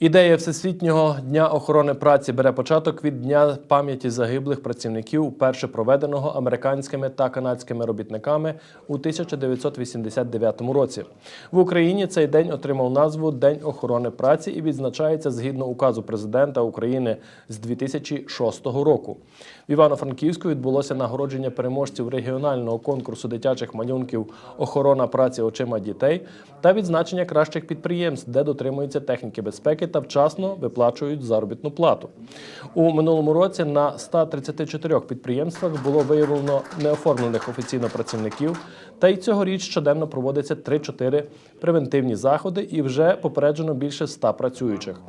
Ідея Всесвітнього дня охорони праці бере початок від Дня пам'яті загиблих працівників, вперше проведеного американськими та канадськими робітниками у 1989 році. В Україні цей день отримав назву День охорони праці і відзначається згідно указу президента України з 2006 року. В Івано-Франківську відбулося нагородження переможців регіонального конкурсу дитячих малюнків Охорона праці очима дітей та відзначення кращих підприємств, де дотримуються техніки безпеки та вчасно виплачують заробітну плату. У минулому році на 134 підприємствах було виявлено неоформлених офіційно працівників, та й цьогоріч щоденно проводиться 3-4 превентивні заходи і вже попереджено більше 100 працюючих.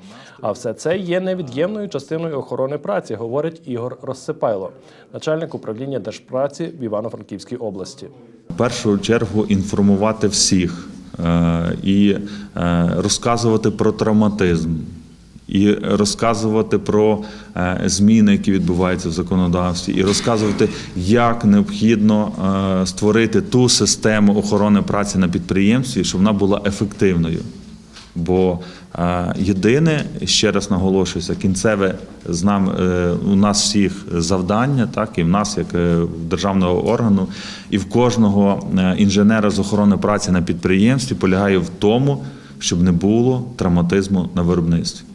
А все це є невід'ємною частиною охорони праці, говорить Ігор Розсипайло, начальник управління держпраці в Івано-Франківській області. В першу чергу інформувати всіх і е, розказувати про травматизм, і розказувати про е, зміни, які відбуваються в законодавстві, і розказувати, як необхідно е, створити ту систему охорони праці на підприємстві, щоб вона була ефективною. Бо єдине, ще раз наголошуюся, кінцеве з нам е, у нас всіх завдання, так і в нас, як е, в державного органу, і в кожного е, інженера з охорони праці на підприємстві полягає в тому, щоб не було травматизму на виробництві.